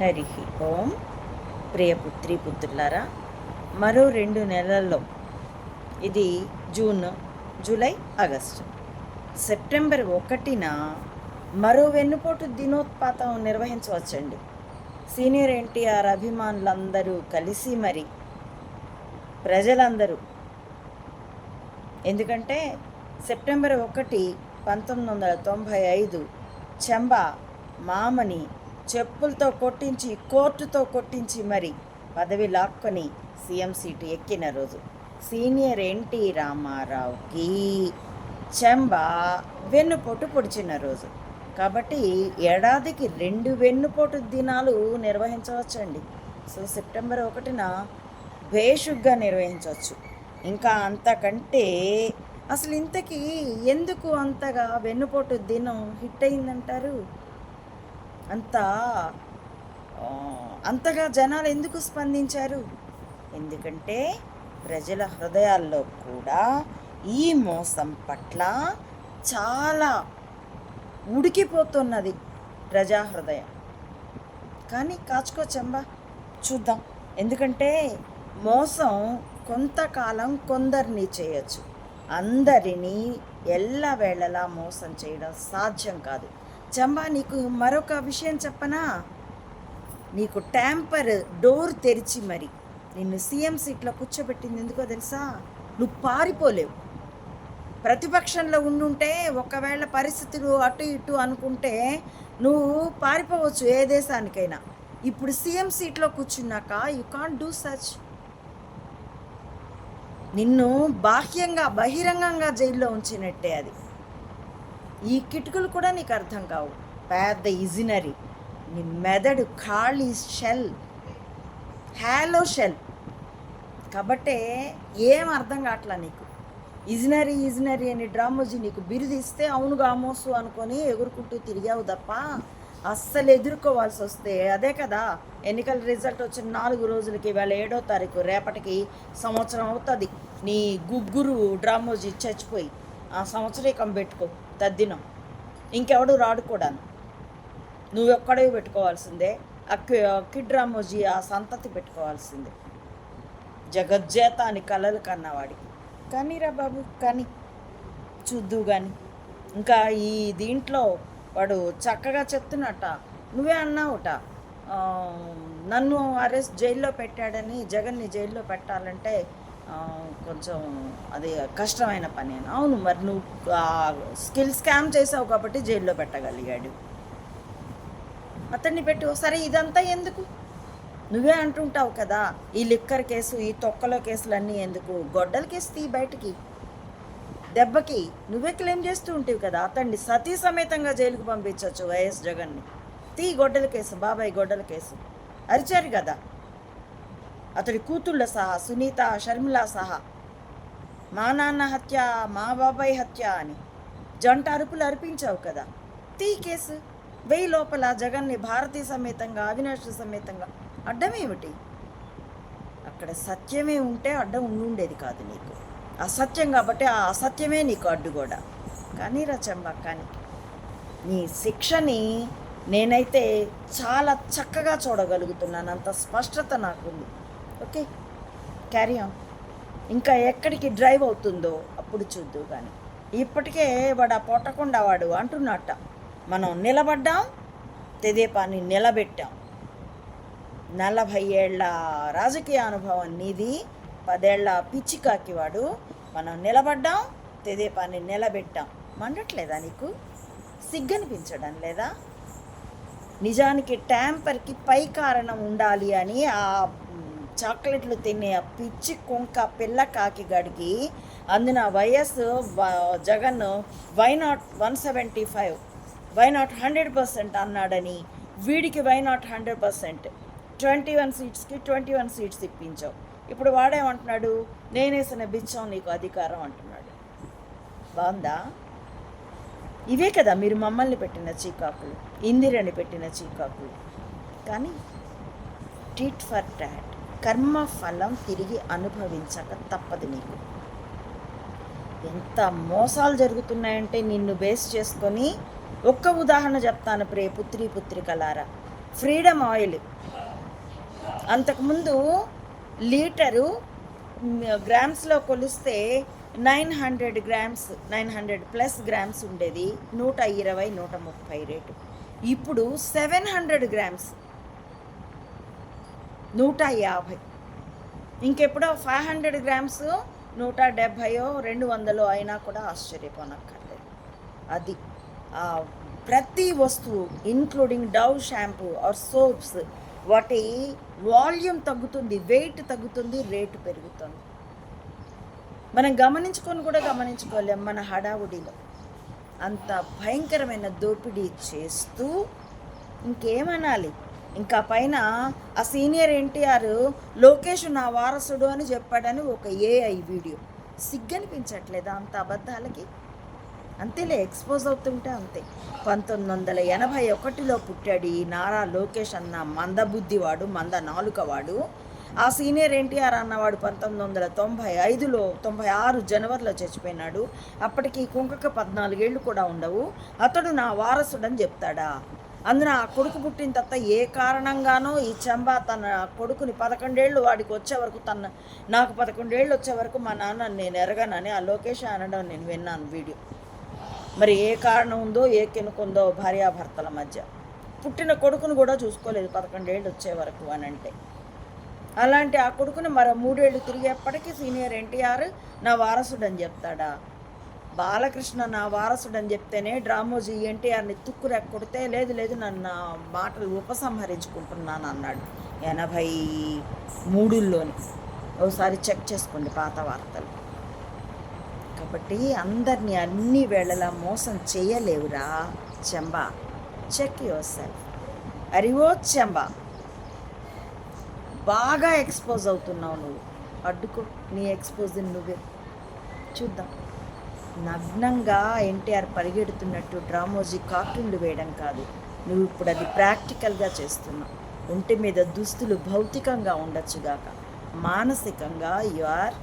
హరి ఓం. ప్రియ పుత్రి పుత్రులారా మరో రెండు నెలల్లో ఇది జూన్ జూలై ఆగస్టు. సెప్టెంబర్ ఒకటిన మరో వెన్నుపోటు దినోత్పాతం నిర్వహించవచ్చండి. సీనియర్ ఎన్టీఆర్ అభిమానులందరూ కలిసి మరి ప్రజలందరూ. ఎందుకంటే సెప్టెంబర్ ఒకటి పంతొమ్మిది వందల తొంభై ఐదు చెంబా మామని చెప్పులతో కొట్టించి కోర్టుతో కొట్టించి మరి పదవి లాక్కొని సీఎం సీటు ఎక్కిన రోజు. సీనియర్ ఎన్టీ రామారావుకి చెంబ వెన్నుపోటు పొడిచిన రోజు. కాబట్టి ఏడాదికి రెండు వెన్నుపోటు దినాలు నిర్వహించవచ్చండి. సో సెప్టెంబర్ ఒకటిన బేషుగ్గా నిర్వహించవచ్చు. ఇంకా అంతకంటే అసలు ఇంతకీ ఎందుకు అంతగా వెన్నుపోటు దినం హిట్ అయిందంటారు? అంత అంతగా జనాలు ఎందుకు స్పందించారు? ఎందుకంటే ప్రజల హృదయాల్లో కూడా ఈ మోసం పట్ల చాలా ఉడికిపోతున్నది ప్రజా హృదయం. కానీ కాచుకోవచ్చంబా చూద్దాం. ఎందుకంటే మోసం కొంతకాలం కొందరిని చేయొచ్చు. అందరినీ ఎల్లవేళలా మోసం చేయడం సాధ్యం కాదు. చంబా నీకు మరొక విషయం చెప్పనా? నీకు ట్యాంపర్ డోర్ తెరిచి మరి. నిన్ను సీఎం సీట్లో కూర్చోబెట్టింది ఎందుకో తెలుసా? నువ్వు పారిపోలేవు. ప్రతిపక్షంలో ఉండుంటే ఒకవేళ పరిస్థితులు అటు ఇటు అనుకుంటే నువ్వు పారిపోవచ్చు ఏ దేశానికైనా. ఇప్పుడు సీఎం సీట్లో కూర్చున్నాక యు కాంట్ డూ సచ్ నిన్ను బాహ్యంగా బహిరంగంగా జైల్లో ఉంచినట్టే అది. ఈ కిటుకులు కూడా నీకు అర్థం కావు. పెద్ద ఇజినరీ. నీ మెదడు ఖాళీ షెల్. Hello shell. కాబట్టే ఏం అర్థం కావట్లా నీకు? ఇజినరీ ఇజినరీ అని డ్రామోజీ నీకు బిరుదిస్తే అవును గామోసు అనుకొని ఎగురుకుంటూ తిరిగావు తప్ప అస్సలు ఎదుర్కోవాల్సి వస్తే అదే కదా. ఎన్నికల రిజల్ట్ వచ్చిన నాలుగు రోజులకి ఇవాళ ఏడో తారీఖు రేపటికి సంవత్సరం అవుతుంది. నీ గుగ్గురు డ్రామోజీ చచ్చిపోయి ఆ సంవత్సరీకం పెట్టుకో. తద్దినం. ఇంకెవడు రాడు కూడాను. నువ్వెక్కడే పెట్టుకోవాల్సిందే. ఆ కిడ్ రామోజీ ఆ సంతతి పెట్టుకోవాల్సిందే. జగజ్జేత అని కలలు కన్నవాడికి. కానీ రా బాబు కానీ. చూద్దు కానీ ఇంకా ఈ దీంట్లో వాడు చక్కగా చెప్తున్నట్ట నువ్వే అన్నావుట. నన్ను అరెస్ట్ జైల్లో పెట్టాడని జగన్ని జైల్లో పెట్టాలంటే కొంచెం అది కష్టమైన పని అవును మరి నువ్వు స్కిల్ స్కామ్ చేసావు కాబట్టి జైల్లో పెట్టగలిగాడు. అతన్ని పెట్టి సరే ఇదంతా ఎందుకు? నువ్వే అంటుంటావు కదా ఈ లిక్కర్ కేసు ఈ తొక్కల కేసులన్నీ ఎందుకు? గొడ్డల కేసు తీ బయటికి. దెబ్బకి నువ్వే క్లెయిమ్ చేస్తూ ఉంటావు కదా అతన్ని సతీ సమేతంగా జైలుకు పంపించవచ్చు వైఎస్ జగన్ని. తీ గొడ్డల కేసు బాబాయ్ గొడ్డల కేసు. అరిచారు కదా. అతడి కూతుళ్ళ సహా సునీత షర్మిల సహా. మా నాన్న హత్య మా బాబాయ్ హత్య అని జంట అరుపులు అర్పించావు కదా. తీ కేసు. వెయ్యి లోపల జగన్ని భారతీ సమేతంగా అవినాష్ సమేతంగా అడ్డమేమిటి? అక్కడ సత్యమే ఉంటే అడ్డం ఉండుండేది కాదు నీకు. అసత్యం కాబట్టి ఆ అసత్యమే నీకు అడ్డు కూడా కానీ రచంబ కానీ నీ శిక్షని నేనైతే చాలా చక్కగా చూడగలుగుతున్నాను. అంత స్పష్టత నాకుంది. ఓకే క్యారీ ఆన్ ఇంకా ఎక్కడికి డ్రైవ్ అవుతుందో అప్పుడు చూద్దు కానీ ఇప్పటికే వాడు ఆ పొట్టకుండా వాడు అంటున్నట్ట. మనం నిలబడ్డాం తెదేపాన్ని నిలబెట్టాం. నలభై ఏళ్ళ రాజకీయ అనుభవం నీది పదేళ్ళ పిచ్చికాకి వాడు. మనం నిలబడ్డాం తెదేపాన్ని నిలబెట్టాం. మండట్లేదా నీకు? సిగ్గనిపించడం లేదా? నిజానికి ట్యాంపర్కి పై కారణం ఉండాలి అని ఆ చాక్లెట్లు తినే ఆ పిచ్చి కుంక పిల్ల కాకి గడికి అందున YS Jagan why not one seventy five why not hundred percent అన్నాడని వీడికి why not hundred percent twenty one సీట్స్కి twenty one seats ఇప్పించావు. ఇప్పుడు వాడేమంటున్నాడు? నేనేసిన బిచ్చం నీకు అధికారం అంటున్నాడు. బాగుందా? ఇవే కదా మీరు మమ్మల్ని పెట్టిన చీకాకులు ఇందిరని పెట్టిన చీకాకులు. కానీ టీట్ ఫర్ టాట్ కర్మ ఫలం తిరిగి అనుభవించక తప్పదు నీకు. ఎంత మోసాలు జరుగుతున్నాయంటే నిన్ను బేస్ చేసుకొని ఒక్క ఉదాహరణ చెప్తాను ప్రే పుత్రి పుత్రికలారా. Freedom oil. అంతకుముందు లీటరు గ్రామ్స్లో కొలిస్తే nine hundred grams nine hundred plus grams ఉండేది. నూట ఇరవై నూట ముప్పై రేటు. ఇప్పుడు సెవెన్ హండ్రెడ్ గ్రామ్స్. నూట యాభై. ఇంకెప్పుడో ఫైవ్ హండ్రెడ్ గ్రామ్స్ నూట డెబ్భైయో రెండు వందలో అయినా కూడా ఆశ్చర్యపోనక్కర్లేదు. అది ప్రతి వస్తువు including Dove shampoo or soaps వాటి వాల్యూమ్ తగ్గుతుంది వెయిట్ తగ్గుతుంది రేటు పెరుగుతుంది. మనం గమనించుకొని కూడా గమనించుకోలేం మన హడావుడిలో. అంత భయంకరమైన దోపిడీ చేస్తూ ఇంకేమనాలి? ఇంకా పైన ఆ సీనియర్ ఎన్టీఆర్ లోకేష్ నా వారసుడు అని చెప్పాడని ఒక ఏఐ వీడియో. సిగ్గనిపించట్లేదా అంత అబద్ధాలకి? అంతేలే ఎక్స్పోజ్ అవుతుంటే అంతే. పంతొమ్మిది వందల ఎనభై ఒకటిలో పుట్టాడు ఈ నారా లోకేష్ అన్న మందబుద్ధివాడు మంద నాలుకవాడు. ఆ సీనియర్ ఎన్టీఆర్ అన్నవాడు పంతొమ్మిది వందల తొంభై ఐదులో తొంభై ఆరు జనవరిలో చచ్చిపోయినాడు. అప్పటికి కుంకక పద్నాలుగేళ్ళు కూడా ఉండవు. అతడు నా వారసుడని చెప్తాడా? అందున ఆ కొడుకు పుట్టిన తర్వాత ఏ కారణంగానో ఈ చంబా తన కొడుకుని పదకొండేళ్ళు వాడికి వచ్చే వరకు తన నాకు పదకొండేళ్ళు వచ్చే వరకు మా నాన్న నేను ఎరగనని ఆ లోకేష్ అనడం నేను విన్నాను వీడియో. మరి ఏ కారణం ఉందో ఏ కెనుకుందో భార్యాభర్తల మధ్య. పుట్టిన కొడుకును కూడా చూసుకోలేదు పదకొండేళ్ళు వచ్చే వరకు అని అంటే. అలాంటి ఆ కొడుకుని మరో మూడేళ్ళు తిరిగేప్పటికీ సీనియర్ ఎన్టీఆర్ నా వారసుడు అని చెప్తాడా? బాలకృష్ణ నా వారసుడు అని చెప్తేనే డ్రామోజీ ఎన్టీఆర్ని తుక్కు కొడితే లేదు లేదు నన్ను నా మాటలు ఉపసంహరించుకుంటున్నాను అన్నాడు. ఎనభై మూడుల్లోని. ఒకసారి చెక్ చేసుకోండి పాత వార్తలు. కాబట్టి అందరినీ అన్ని వేళలా మోసం చేయలేవురా చెంబా. చెక్ యువర్ సెల్ఫ్ అరివో చెంబా. బాగా ఎక్స్పోజ్ అవుతున్నావు నువ్వు. అడ్డుకో నీ ఎక్స్పోజ్ నువ్వే. చూద్దాం. నగ్నంగా ఎన్టీఆర్ పరిగెడుతున్నట్టు డ్రామోజీ కార్టూన్లు వేయడం కాదు. నువ్వు ఇప్పుడు అది ప్రాక్టికల్గా చేస్తున్నావు ఒంటి మీద దుస్తులు భౌతికంగా ఉండొచ్చుగాక. మానసికంగా you are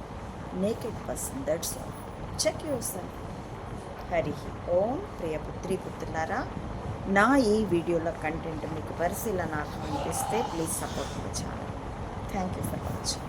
naked person that's all. Check your Hari Om ప్రియ పుత్రి పుత్రులారా నా ఈ వీడియోలో కంటెంట్ మీకు పరిశీలనార్హం అనిపిస్తే please support my channel. Thank you for watching.